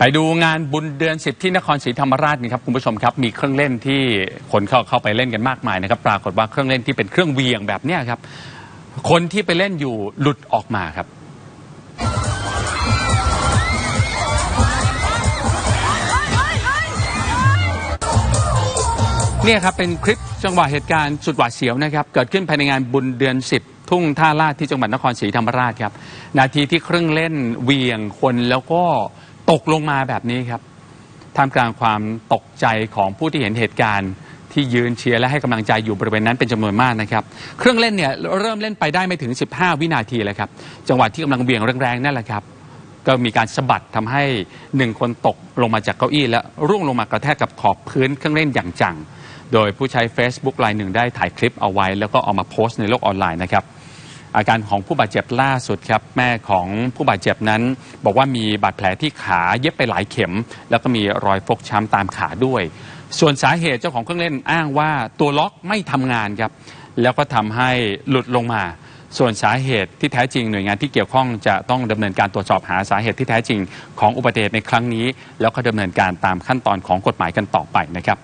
ไปดูงานบุญเดือนสิบที่นครศรีธรรมราชนี่ครับคุณผู้ชมครับมีเครื่องเล่นที่คนเข้าเข้าไปเล่นกันมากมายนะครับปรากฏว่าเครื่องเล่นที่เป็นเครื่องเวียงแบบเนี้ยครับ คนที่ไปเล่นอยู่หลุดออกมาครับ เนี่ยครับเป็นคลิปจังหวะเหตุการณ์สุดหวาดเสียวนะครับ เกิดขึ้นภายในงานบุญเดือน10ทุ่งท่าลาดที่จังหวัดนครศรีธรรมราชครับ นาทีที่เครื่องเล่นเวียงคนแล้วก็ ตกลงมาแบบนี้ครับท่ามกลางความตกใจของผู้ที่เห็นเหตุการณ์ที่ยืนเชียร์และให้กำลังใจอยู่บริเวณนั้นเป็นจำนวนมากนะครับ เครื่องเล่นเนี่ยเริ่มเล่นไปได้ไม่ถึง 15 วินาทีเลยครับ จังหวะที่กำลังเหวี่ยงแรงๆนั่นแหละครับ ก็มีการสะบัดทำให้หนึ่งคนตกลงมาจากเก้าอี้ และร่วงลงมากระแทกกับขอบพื้นเครื่องเล่นอย่างจัง โดยผู้ใช้ Facebook รายหนึ่งได้ถ่ายคลิปเอาไว้ แล้วก็เอามาโพสต์ในโลกออนไลน์นะครับ อาการของผู้บาดเจ็บล่าสุดครับ แม่ของผู้บาดเจ็บนั้น บอกว่ามีบาดแผลที่ขาเย็บไปหลายเข็ม แล้วก็มีรอยฟกช้ำตามขาด้วย ส่วนสาเหตุเจ้าของเครื่องเล่นอ้างว่าตัวล็อกไม่ทำงานครับ แล้วก็ทำให้หลุดลงมาส่วนสาเหตุที่แท้จริงหน่วยงานที่เกี่ยวข้องจะต้องดำเนินการตรวจสอบหาสาเหตุที่แท้จริงของอุบัติเหตุในครั้งนี้ แล้วก็ดำเนินการตามขั้นตอนของกฎหมายกันต่อไปนะครับ